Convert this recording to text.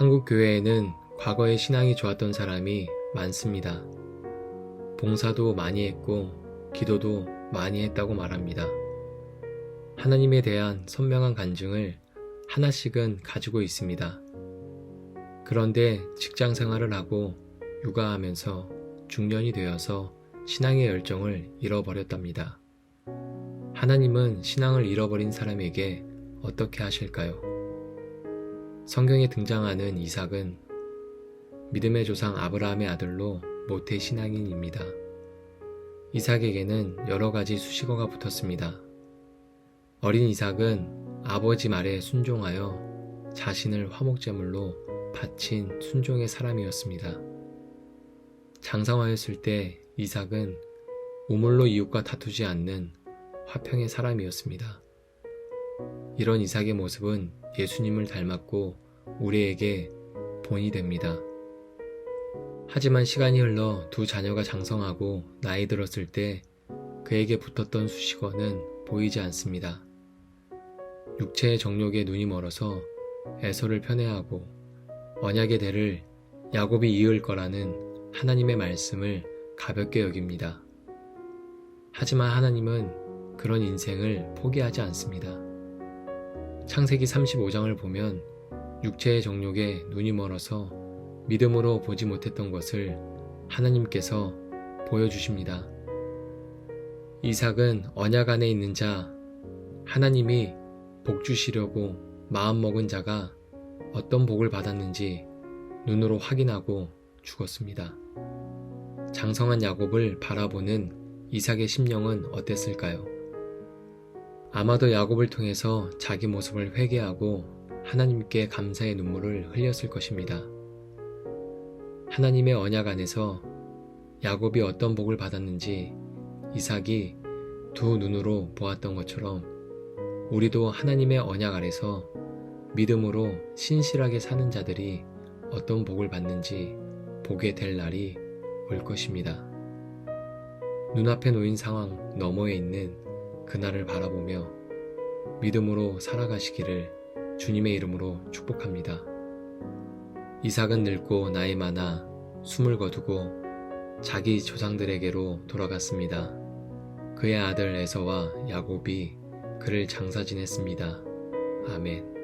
한국 교회에는 과거에 신앙이 좋았던 사람이 많습니다. 봉사도 많이 했고 기도도 많이 했다고 말합니다. 하나님에 대한 선명한 간증을 하나씩은 가지고 있습니다. 그런데 직장 생활을 하고 육아하면서 중년이 되어서 신앙의 열정을 잃어버렸답니다. 하나님은 신앙을 잃어버린 사람에게 어떻게 하실까요? 성경에 등장하는 이삭은 믿음의 조상 아브라함의 아들로 모태 신앙인입니다. 이삭에게는 여러 가지 수식어가 붙었습니다. 어린 이삭은 아버지 말에 순종하여 자신을 화목제물로 바친 순종의 사람이었습니다. 장성하였을 때 이삭은 우물로 이웃과 다투지 않는 화평의 사람이었습니다. 이런 이삭의 모습은 예수님을 닮았고 우리에게 본이 됩니다. 하지만 시간이 흘러 두 자녀가 장성하고 나이 들었을 때 그에게 붙었던 수식어는 보이지 않습니다. 육체의 정욕에 눈이 멀어서 에서를 편애하고 언약의 대를 야곱이 이을 거라는 하나님의 말씀을 가볍게 여깁니다. 하지만 하나님은 그런 인생을 포기하지 않습니다. 창세기 35장을 보면 육체의 정욕에 눈이 멀어서 믿음으로 보지 못했던 것을 하나님께서 보여주십니다. 이삭은 언약 안에 있는 자, 하나님이 복 주시려고 마음먹은 자가 어떤 복을 받았는지 눈으로 확인하고 죽었습니다. 장성한 야곱을 바라보는 이삭의 심령은 어땠을까요? 아마도 야곱을 통해서 자기 모습을 회개하고 하나님께 감사의 눈물을 흘렸을 것입니다. 하나님의 언약 안에서 야곱이 어떤 복을 받았는지 이삭이 두 눈으로 보았던 것처럼 우리도 하나님의 언약 아래서 믿음으로 신실하게 사는 자들이 어떤 복을 받는지 보게 될 날이 올 것입니다. 눈앞에 놓인 상황 너머에 있는 그날을 바라보며 믿음으로 살아가시기를 주님의 이름으로 축복합니다. 이삭은 늙고 나이 많아 숨을 거두고 자기 조상들에게로 돌아갔습니다. 그의 아들 에서와 야곱이 그를 장사 지냈습니다. 아멘.